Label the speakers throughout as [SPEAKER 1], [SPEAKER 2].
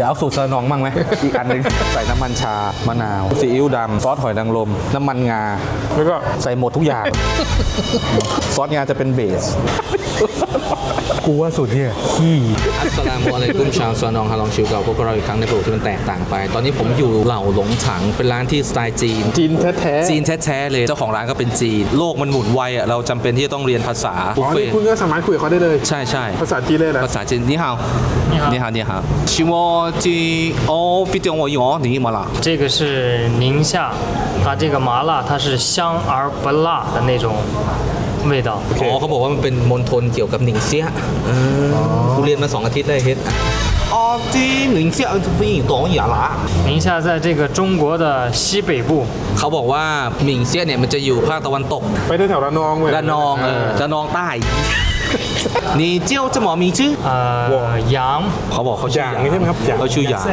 [SPEAKER 1] ดี๋ยวเอาสูตรซานองมั่งไหม อีกอันหนึ่งใส่น้ำมันชามะนาวซีอิ๊วดำซอสหอยนางรมน้ำมันงา
[SPEAKER 2] แล้วก็
[SPEAKER 1] ใส่หมดทุกอย่าง ซอสงาจะเป็นเบส กูว่าสูตรเนี่ยขี้
[SPEAKER 3] อัสสลามุอะลัยกุมชาวซานองฮาลองชิวเก่าพวกเราอีกครั้งในโปรที่มันแตกต่างไป ตอนนี้ผมอยู่เหล่าหลงถังเป็นร้านที่สไตล์จีน
[SPEAKER 2] จีนแท้ๆ
[SPEAKER 3] จีนแท้ๆเลย เจ้าของร้านก็เป็นจีน โลกมันหมุนไวอ่ะ เราจำเป็นที่จะต้องเรียนภาษาบุ
[SPEAKER 2] อ๋
[SPEAKER 3] ฟ
[SPEAKER 2] อ
[SPEAKER 3] เฟ่
[SPEAKER 2] นี่คุณก็สามารถคุยกับเขาได้เลย
[SPEAKER 3] ใช่ใช่
[SPEAKER 2] ภาษาจีนเลยเหรอ
[SPEAKER 3] ภาษาจีน你好你好你好请问这哦比点我有你嘛啦
[SPEAKER 4] 这个是宁夏，它这个麻辣它是香而不辣的那种 味道。
[SPEAKER 3] อ๋อเขาบอกว่ามันเป็นมณฑลเกี่ยวกับหนิงเซียเออกูเรียนมาสองอาทิตย์เลยเฮ็ด อ๋อที่หนิงเซียวิ่งต่ออย่าละ
[SPEAKER 4] 宁夏在这个中国的西北部，
[SPEAKER 3] เขาบอกว่าหมิงเซียเนี่ยมันจะอยู่ภาคตะวันตก
[SPEAKER 2] ไปแถวๆระนองเว้ย
[SPEAKER 3] ระนองเออระนองใต้你叫什么名字
[SPEAKER 4] 呃，杨
[SPEAKER 3] เขาบอกเขาชื่
[SPEAKER 2] อ
[SPEAKER 3] อย่าง
[SPEAKER 2] นี้ใช่ไหมครับอย่าง
[SPEAKER 3] เขาชื่อหยาง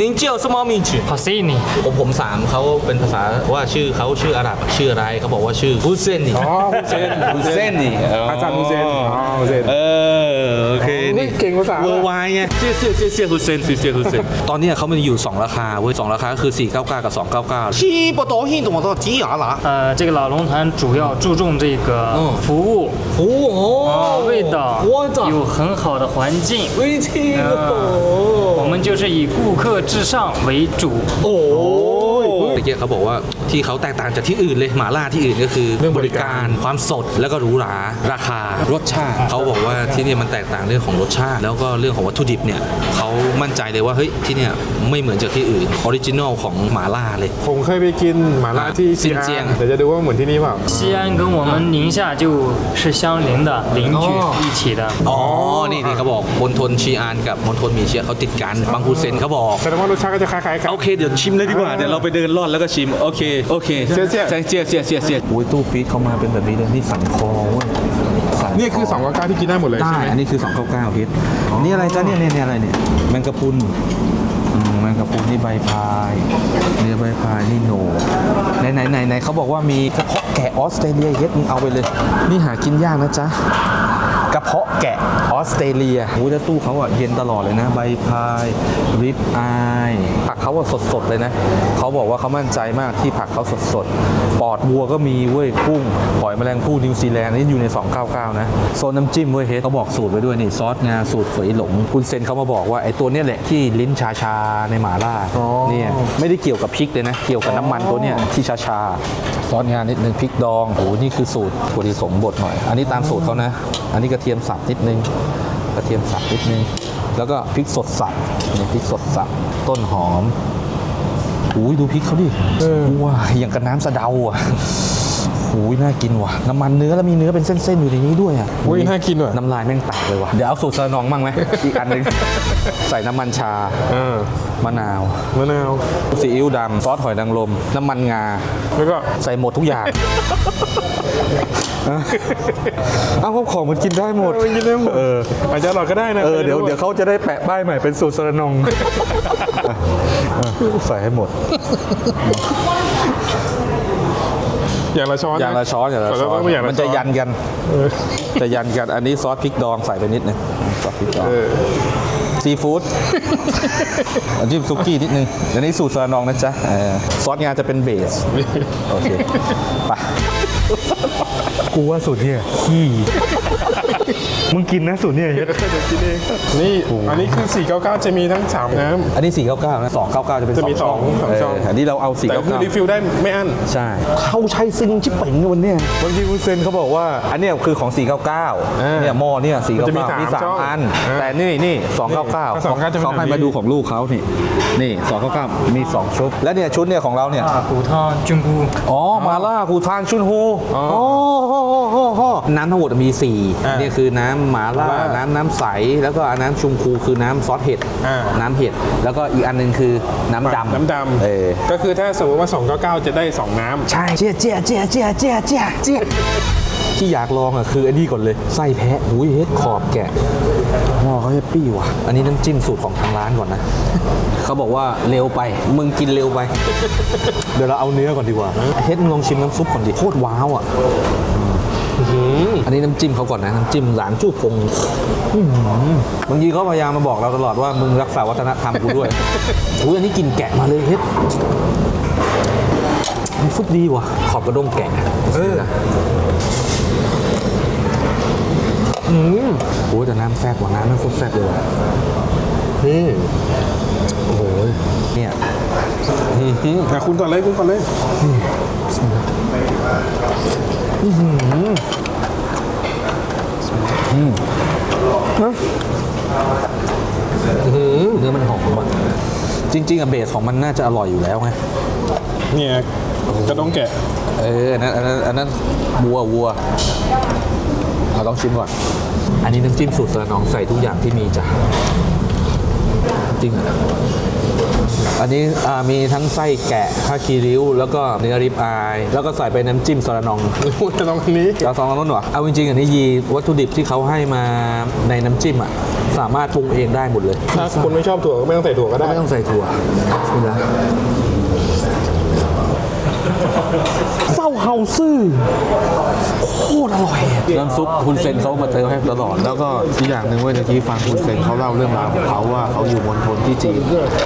[SPEAKER 3] 您叫什么名字
[SPEAKER 4] p a s i n i
[SPEAKER 3] ผมผมถามเขาเป็นภาษาว่าชื่อเขาชื่ออาหรับชื่ออะไรเขาบอกว่าชื่อฮุเซนนี่
[SPEAKER 2] อ๋อฮุเซน
[SPEAKER 3] ฮุเซนนี่
[SPEAKER 2] อาจารย์ฮุเซนอ๋อฮุเซน
[SPEAKER 3] เออ อ
[SPEAKER 2] ภาษา
[SPEAKER 3] เวอร์ไวไงเชี่ยเชี่ยเชี่ยเชี่ยฮุเซนเชี่ยเชี่ยฮุเซนตอนเนี้ยเขามันอยู่ 2 ราคาเว้ยสองราคาก็คือ 499 กับ 299ชีปโตฮิตงโตจีอาละ
[SPEAKER 4] 呃，这个老龙潭主要注重这个
[SPEAKER 3] 嗯
[SPEAKER 4] 服务
[SPEAKER 3] 服务
[SPEAKER 4] 啊，
[SPEAKER 3] 哦
[SPEAKER 4] 味道
[SPEAKER 3] 我操
[SPEAKER 4] 有很好的环境。
[SPEAKER 3] 微气
[SPEAKER 4] 我们就是以顾客至上为主。
[SPEAKER 3] โอ้ย เมื่อกี้เขาบอกว่าที่เขาแตกต่างจากที่อื่นเลยหมาล่าที่อื่นก็คือ
[SPEAKER 2] เรื่อง
[SPEAKER 3] บบ
[SPEAKER 2] ริ
[SPEAKER 3] ริ
[SPEAKER 2] กา
[SPEAKER 3] การ รความสดแล้วก็หรูหราราคารสชาติเขาบอกว่าที่เนี่ยมันแตกต่างเรื่องของรสชาติ แล้วก็เรื่องของวัตถุดิบเนี่ยเขามั่นใจเลยว่าเฮ้ยที่เนี่ยไม่เหมือนจากที่อื่นออริจินอลของหมาล่าเลย
[SPEAKER 2] ผมเคยไปกินหม่าล่าที่
[SPEAKER 3] ซินเจียง
[SPEAKER 2] เดี๋ยวจะดูว่าเหมือนที่นี่เปล่า
[SPEAKER 4] 西安跟我们宁夏就是相邻的邻居
[SPEAKER 2] 哦
[SPEAKER 4] 一起的。
[SPEAKER 3] อ๋อ นี่ที่เขาบอกมณฑลชีอานกับมณฑลหมีเชียเขาติดกันบางฮูเซนเขาบอก
[SPEAKER 2] แสดงว่ารสชาติก็จะคล้ายๆกัน
[SPEAKER 3] โอเค เดี๋ยวชิมเลยดีกว่า เดี๋ยวเราไปเดินลอ บดแล้วก็ชิม โอเค โอเค
[SPEAKER 2] เจี๊ยบ
[SPEAKER 3] เจี๊ยบ เจี๊ยบเจี๊ยบเจี๊ยบเจี๊ยบโอ้ยตู้ฟีดเขามาเป็นแบบนี้เลยนี่สันคอเว้ยสั
[SPEAKER 2] นี่คือ2องก้าที่กินได้หมดเลย
[SPEAKER 3] ได้
[SPEAKER 2] ใช่ไหม
[SPEAKER 3] อันนี้คือ299พีทนี่อะไรจ้าเนี่ยเนี่ยเนี่ยอะไรเนี่ยแมงกะพรุนอืมแมงกะพรุนนี่ใบพายนี่ใบพายนี่โหนไหนไหนไหนไหนเขาบอกว่ามีกระเพาะแกะออสเตรเลียเฮ็ดมึงเอาไปเลย นี่หากินยากนะจ๊ะกระ เพาะแกะออสเตรเลียโอ้ยแต่ตู้เขาอะเย็นตลอดเลยนะ ใบพายริบอายผักเขาอะสดๆเลยนะเขาบอกว่าเขามั่นใจมากที่ผักเขาสดๆ ปอดวัวก็มีเว้ยกุ้งหอยแมลงภู่นิวซีแลนด์นี่อยู่ใน 299 นะ โซนน้ำจิ้มเว้ยเฮดเขาบอกสูตรไว้ด้วยนี่ซอสงาสูตรเฝยหลง คุณเซนเขามาบอกว่าไอ้ตัวเนี้ยแหละที่ลิ้นชาชาๆในหมาล่าเนี่ยไม่ได้เกี่ยวกับพริกเลยนะ เกี่ยวกับน้ำมันตัวเนี้ยที่ชาชาๆซอสงานิดนึงพริกดองโอ้โหนี่คือสูตรถั่วลิสงบดหน่อย อันนี้ตามสูตรเขานะ อันนี้กระเทียมสับนิดนึงกระเทียมสับนิดนึง แล้วก็พริกสดสับนี่พริกสดสับต้นหอมอุ้ยดูพริกเขาดิว้าอย่างกับน้ำสะเดาอะหูยน่ากินว่ะน้ำมันเนื้อแล้วมีเนื้อเป็นเส้นๆอยู่ในนี้ด้วยอะ
[SPEAKER 2] อุ้ยน่ากินว่ะ
[SPEAKER 1] น้ำลายแม่งแตกเลยว่ะเดี๋ยวเอาสูตรซานองมั่งไหมอีกอันหนึงใส่น้ำมันชา
[SPEAKER 2] อ่ามะ
[SPEAKER 1] นาว
[SPEAKER 2] มะนาว
[SPEAKER 1] ซีอิ๊วดำซอสหอยนางรมน้ำมันงา
[SPEAKER 2] แล้วก็
[SPEAKER 1] ใส่หมดทุกอย่าง เอาพวกของมันกินได้หมด
[SPEAKER 2] เออกินได้หมด
[SPEAKER 1] เออ
[SPEAKER 2] อาจจะอร่อยก็ได้นะ
[SPEAKER 1] เออเดี๋ยวเดี๋ยวเขาจะได้แปะป้ายใหม่เป็นสูตรสระนองใส่ให้หมด
[SPEAKER 2] อย่างละช้อน
[SPEAKER 1] อย่างละช้อนอย่างละ
[SPEAKER 2] ข
[SPEAKER 1] ช้อ
[SPEAKER 2] ต้
[SPEAKER 1] น
[SPEAKER 2] งอย่างละ
[SPEAKER 1] มันจะ
[SPEAKER 2] ช้อ
[SPEAKER 1] ยันกันจะยันกันอันนี้ซอสพริกดองใส่ไปนิดนึงซอสพริกดอง
[SPEAKER 2] เออ
[SPEAKER 1] ซีฟู้ดน้ำจิ้มซุกี้นิดนึงอันนี้สูตรสระนองนะจ๊ะเออซอสงาจะเป็นเบสโอเคไป กูว่าสุดเนี่ยขี้ มึงกินนะสูตรเนี่ย
[SPEAKER 2] เดี๋ยวกินเองนี่อันนี้คือ 499 จะมีทั้ง 3 น้ำ
[SPEAKER 1] อันนี้ 499นะ299 จะเป็น
[SPEAKER 2] จะมี
[SPEAKER 1] สอง
[SPEAKER 2] สองช่อง
[SPEAKER 1] อันนี้เราเอา
[SPEAKER 2] แต่คือรีฟิลได้ไม่อั้น
[SPEAKER 1] ใช่ เข้าใช้ซึ้งชิบเป่งวันนี้วันที่คุณเซนเขาบอกว่า อันนี้คือของ 499เนี่ยหม้อเนี่ย
[SPEAKER 2] มันจะมี
[SPEAKER 1] 499มี
[SPEAKER 2] สามช่อง
[SPEAKER 1] เอ
[SPEAKER 2] อ3,000
[SPEAKER 1] แต่นี่นี่299
[SPEAKER 2] ถ้า299จะเป็นแบบนี้
[SPEAKER 1] มาดูของลูกเขานี่ นี่299มี 2 ชุด และเนี่ยชุดเนี่ยของเราเนี่ย
[SPEAKER 4] ปูทอดจุนฮู
[SPEAKER 1] อ๋อ มาล่าคูทานชุนฮู
[SPEAKER 2] อ๋อ
[SPEAKER 1] หโหโหโหโหน้ำทั้งหมดมี4เนี่ยคือน้ำมาล่า
[SPEAKER 2] มาล่า
[SPEAKER 1] น้ำน้ำใส แล้วก็อันน้ำชุมคูคือน้ำซอสเห็ด
[SPEAKER 2] อ่า
[SPEAKER 1] น้ำเห็ดแล้วก็อีกอันหนึงคือน้ำดำ
[SPEAKER 2] น้ำด
[SPEAKER 1] เออำ
[SPEAKER 2] ก็คือถ้าสมมติว่า 299 จะได้ 2 น้ำ
[SPEAKER 1] ใช่เจี๊ยเจี๊ยเจี๊ยเจี๊ยเจี๊ยเจี๊ยเจี๊ยที่อยากลองอะคืออันนี้ก่อนเลยไส้แพะหุยเฮ็ดขอบแกะพ่อเขาแฮปปี้ว่ะอันนี้น้ำจิ้มสูตรของทางร้านก่อนนะ เขาบอกว่าเร็วไป มึงกินเร็วไป เดี๋ยวเราเอาเนื้อก่อนดีกว่าเฮ็ดมึงลองชิมน้ำซุปก่อนดิ โคตรว้าวอะ อืม
[SPEAKER 3] อันนี้น้ำจิ้มเขาก่อนนะน้ำจิ้มหลานจู้ฟงอื้อหือบางทีเขาพยายามมาบอกเราตลอดว่ามึงรักษาวัฒนธรรมกูด้วยอุ้ยอันนี้กลินแกะมาเลยเฮ็ดมันฟุดดีว่ะ ขอบกระด้งแกะเอออืมโอ้ยแต่น้ำแซ่บกว่าน้ำมันโคตรแซ่บเลยว่ะ
[SPEAKER 2] นี่
[SPEAKER 3] โอ้โหเนี่ยอื้อหือ
[SPEAKER 2] อะคุณก่อนเลยคุณก่อนเลย
[SPEAKER 3] เนื้อมันหอมอะจริง ๆอะเบสของมันน่าจะอร่อยอยู่แล้วไง
[SPEAKER 2] เนี่ยกระดองแกะ
[SPEAKER 3] เอออันนั้นอันนั้นอันนั้นวัววัวเราต้องชิมก่อน อันนี้น้ำจิ้มสูตรสระนองใส่ทุกอย่างที่มีจ้ะจริง อะอันนี้อ่ามีทั้งไส้แกะข้าวคีริ้ว แล้วก็เนื้อริบอาย แล้วก็ใส่ไปน้ำจิ้มสระนอง
[SPEAKER 2] คุณกระดองอันนี้
[SPEAKER 3] เราสองกันนู้นหรอเอาจริงๆอันนี้ยีวัตถุดิบที่เขาให้มาในน้ำจิ้มอะสามารถปรุงเองได้หมดเลย
[SPEAKER 2] ถ้าคุณไม่ชอบถั่วก็ไม่ต้องใส่ถั่วก็ได้
[SPEAKER 3] ไม่ต้องใส่ถั่วนี่นะ เศร้าเฮาซื่อโคตรอร่อย น้ำซุปคุณเซนเขามาเติมให้ตลอด แล้วก็อีกอย่างหนึ่งเว่าเมื่อกี้ฟังคุณเซนเขาเล่าเรื่องราวของเขาว่าเขาอยู่มณฑลที่จีน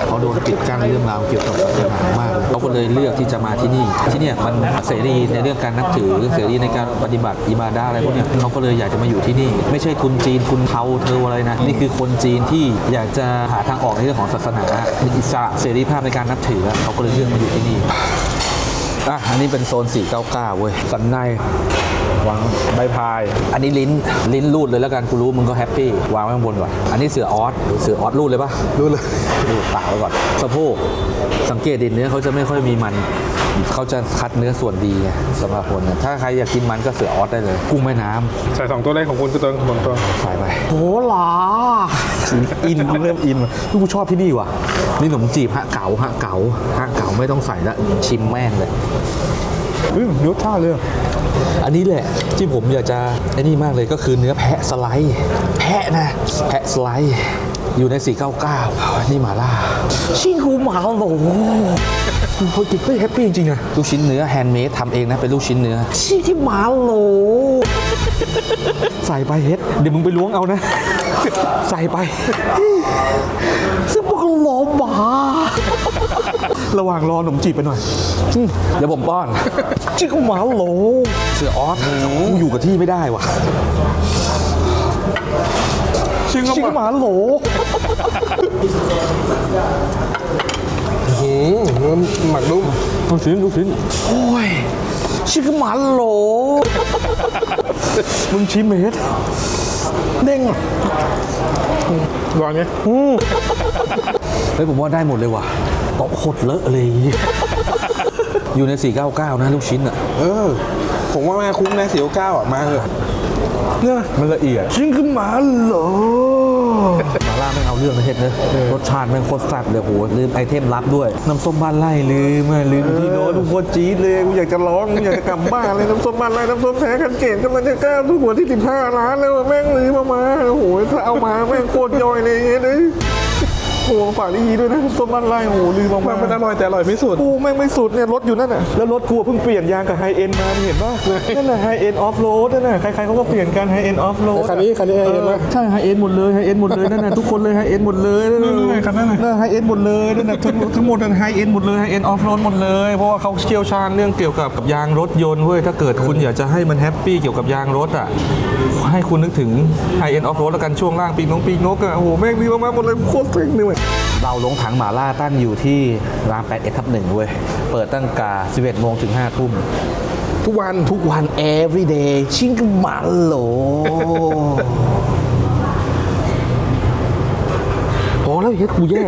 [SPEAKER 3] เขาโดนปิดกั้นเรื่องราวเกี่ยวกับศาสนามากเขาก็เลยเลือกที่จะมาที่นี่ ที่เนี่ยมันเสรีในเรื่องการนับถือเสรีในการปฏิบัติอิบาดาอะไรพวกเนี้ยเขาก็เลยอยากจะมาอยู่ที่นี่ ไม่ใช่ทุนจีนทุนเทาเธออะไรนะนี่คือคนจีนที่อยากจะหาทางออกในเรื่องของศาสนามีอิสระเสรีภาพในการนับถือเขาก็เลยเลือกมาอยู่ที่นี่ อะอันนี้เป็นโซน 499 เว้ย สันในวางใบพาย อันนี้ลิ้น ลิ้นรูดเลยแล้วกัน กูรู้มึงก็แฮปปี้ วางไว้ข้างบนก่อน อันนี้เสือออส เสือออสรูดเลยปะรูดเลย รูดปากไว้ก่อน สะโพก สังเกตดิเนื้อเขาจะไม่ค่อยมีมัน เขาจะคัดเนื้อส่วนดีไงสำหรับคนนะถ้าใครอยากกินมันก็เสือออสได้เลย กุ้งแม่น้ำ
[SPEAKER 2] ใส่สองตัวแรกของคุณคือตัวสองตัว
[SPEAKER 3] ใส่ไปโหหลา อินเริ่มอินว่ะกูชอบที่นี่ว่ะ นี่ขนมจีบฮะเก๋าฮะเก๋าฮะเก๋าไม่ต้องใส่ละชิมแม่งเลย
[SPEAKER 2] อืมยศท่าเลย
[SPEAKER 3] อันนี้แหละที่ผมอยากจะไอ้นี่มากเลยก็คือเนื้อแพะสไลด์ แพะนะ แพะสไลด์ อยู่ใน 499นี่หมาล่าชิคูหมาโหลเขาจิตก็แฮปปี้จริงๆอะลูกชิ้นเนื้อแฮนด์เมดทำเองนะเป็นลูกชิ้นเนื้อชิที่หมาโหลใส่ไปเฮ็ดเดี๋ยวมึงไปล้วงเอานะ ใส่ไปซึ่งพวกหลอหมาระหว่างรอขนมจีบไปหน่อยอืมเดี๋ยวผมป้อนชื่อหมาโหลเสือออสกูอยู่กับที่ไม่ได้ว่ะ
[SPEAKER 2] ชื่อ
[SPEAKER 3] ชื่อ
[SPEAKER 2] ก็
[SPEAKER 3] หมาโหล
[SPEAKER 2] หืมหมักนุ่ม
[SPEAKER 3] ลูกชิ้นลูกชิ้นโอ้ยชื่อหมาโหลมึงชิมเม็ดเด้งอะ
[SPEAKER 2] วางเนี้ย
[SPEAKER 3] เฮ้ยผมว่าได้หมดเลยว่ะต๊ะโคตรเลอะเลย อยู่ใน 499 นะลูกชิ้นอะ
[SPEAKER 2] เออ ผมว่ามาคุ้มนะเสียวเก้าอะ มาเถอะ
[SPEAKER 3] เนี่ยมันละเอียดชิ้นคือหมาเหรอ ล่าไม่เอาเรื่องนะเฮ็ดเนอะรสชาติแม่งโคตรแซ่บเลยโหลืมไอเทมลับด้วยน้ำส้มบ้านไร่ลืมอะลืมที่โน้ตทุกคนจี๊ดเลยกูอยากจะร้องกูอยากจะกลับบ้านเลยน้ำส้มบ้านไร่น้ำส้มแท้กันเกตกำลังจะก้าวทุกหัวที่15ล้านแล้วแม่งลืมมามาโอ้โหถ้าเอามาแม่งโคตรย่อยเลยเฮ็ดเลยโอ้โหฝากดีด้วยนะน้ำส้มบ้านไร่โอ้โหลืมเอา
[SPEAKER 2] มั
[SPEAKER 3] มา
[SPEAKER 2] นเป็นอร่อยแต่อร่อยไม่สุด
[SPEAKER 3] กูแม่งไม่สุดเนี่ยรถอยู่นั่นน่ะแล้วรถกูเพิ่งเปลี่ยนยางกับไฮเอ็นมามึงเห็นป่ะนั่นน่ะไฮเอ็นออฟโรดนั่นน่ะใครๆเขาก็เปลี่ยนกันไฮเอ็นออฟโรด
[SPEAKER 2] คันนี้คันนี้ high end ปะ
[SPEAKER 3] ใช่ไฮเอ็นหมดเลยไฮเอ็นหมดเลยนั่นน่ะทุกคนเลยไฮเอ็นหมดเลยนั่น
[SPEAKER 2] นั่นไงคันนั้นน่ะ
[SPEAKER 3] น่ะไฮเอ็นหมดเลยนั่นน่ะทั้งทั้งหมดนั่นไฮเอ็นหมดเลยไฮเอ็นออฟโรดหมดเลยเพราะว่าเขาเชี่ยวชาญเรื่องเกี่ยวกับยางรถยนต์เว้ยถ้าเกิดคุณอยากจะให้มันแฮปปี้เกี่ยวกับยางรถอะ ให้คุณนึกถึงไฮเอ็นออฟโรดแล้วกันช่วงล่างปีกนกปีกนกอะโอ้โหแม่งดีมากๆหมดเลยโคตรเซ็งเลยเราลงถังหมาล่าตั้งอยู่ที่ราม8 1ทับ1เว้ย เปิดตั้งกา11โมงถึง5ทุ่ม
[SPEAKER 2] ทุกวัน
[SPEAKER 3] ทุกวัน every day ชิงกหมาโหล พอแล้วเฮ็ดกูแย่